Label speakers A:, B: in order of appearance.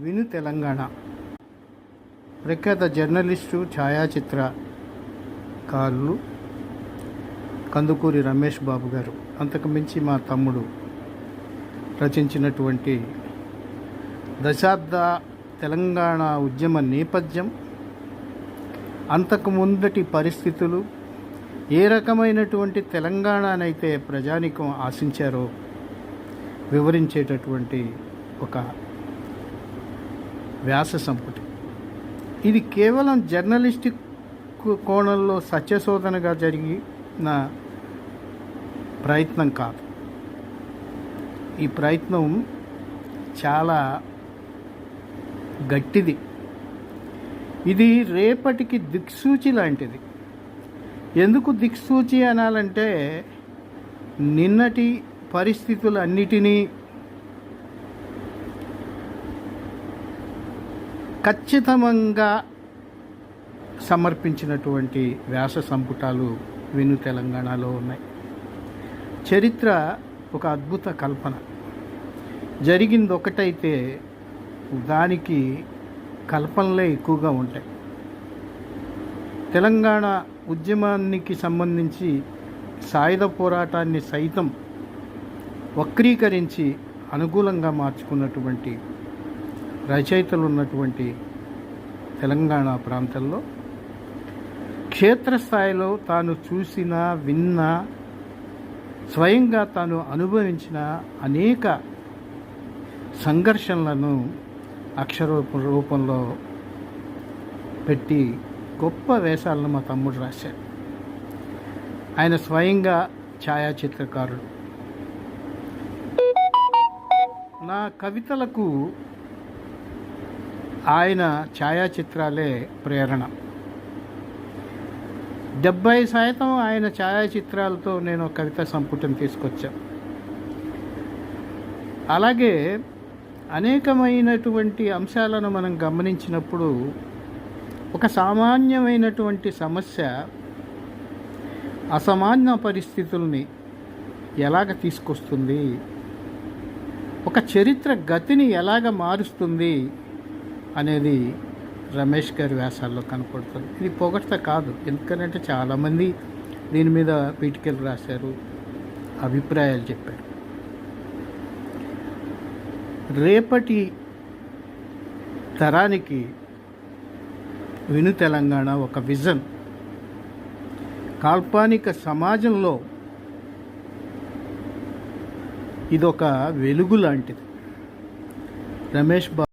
A: విను తెలంగాణ. ప్రఖ్యాత జర్నలిస్టు ఛాయాచిత్రకారులు కందుకూరి రమేష్ బాబు గారు. అంతకు మించి మా తమ్ముడు రచించినటువంటి దశాబ్ద తెలంగాణ ఉద్యమ నేపథ్యం అంతకు ముందటి పరిస్థితులు ఏ రకమైనటువంటి తెలంగాణనైతే ప్రజానికం ఆశించారో వివరించేటటువంటి ఒక వ్యాస సంపుటి. ఇది కేవలం జర్నలిస్టిక్ కోణంలో సత్యశోధనగా జరిగిన ప్రయత్నం కాదు. ఈ ప్రయత్నం చాలా గట్టిది. ఇది రేపటికి దిక్సూచి లాంటిది. ఎందుకు దిక్సూచి అనాలంటే నిన్నటి పరిస్థితులన్నిటినీ ఖచ్చితంగా సమర్పించినటువంటి వ్యాస సంపుటాలు విను తెలంగాణలో ఉన్నాయి. చరిత్ర ఒక అద్భుత కల్పన. జరిగింది ఒకటైతే దానికి కల్పనలే ఎక్కువగా ఉంటాయి. తెలంగాణ ఉద్యమానికి సంబంధించి సాయుధ పోరాటాన్ని సైతం వక్రీకరించి అనుకూలంగా మార్చుకున్నటువంటి రచయితలు ఉన్నటువంటి తెలంగాణ ప్రాంతంలో క్షేత్రస్థాయిలో తాను చూసిన విన్న స్వయంగా తాను అనుభవించిన అనేక సంఘర్షణలను అక్షరూప రూపంలో పెట్టి గొప్ప వేషాలను మా తమ్ముడు రాశాడు. ఆయన స్వయంగా ఛాయాచిత్రకారుడు. నా కవితలకు ఆయన ఛాయాచిత్రాలే ప్రేరణ. డెబ్బై శాతం ఆయన ఛాయాచిత్రాలతో నేను ఒక కవిత సంపుటం తీసుకొచ్చాను అలాగే అనేకమైనటువంటి అంశాలను మనం గమనించినప్పుడు ఒక సామాన్యమైనటువంటి సమస్య అసామాన్య పరిస్థితుల్ని ఎలాగ తీసుకొస్తుంది? ఒక చరిత్ర గతిని ఎలాగ మారుస్తుంది? అనేది రమేష్ గారి వ్యాసాల్లో కనపడుతుంది. ఇది పొగడ్త కాదు. ఎందుకంటే చాలామంది దీని మీద పీటికలు రాశారు అభిప్రాయాలు చెప్పారు. రేపటి తరానికి విను తెలంగాణ ఒక విజన్. కాల్పనిక సమాజంలో ఇదొక వెలుగు లాంటిది. రమేష్ బాబు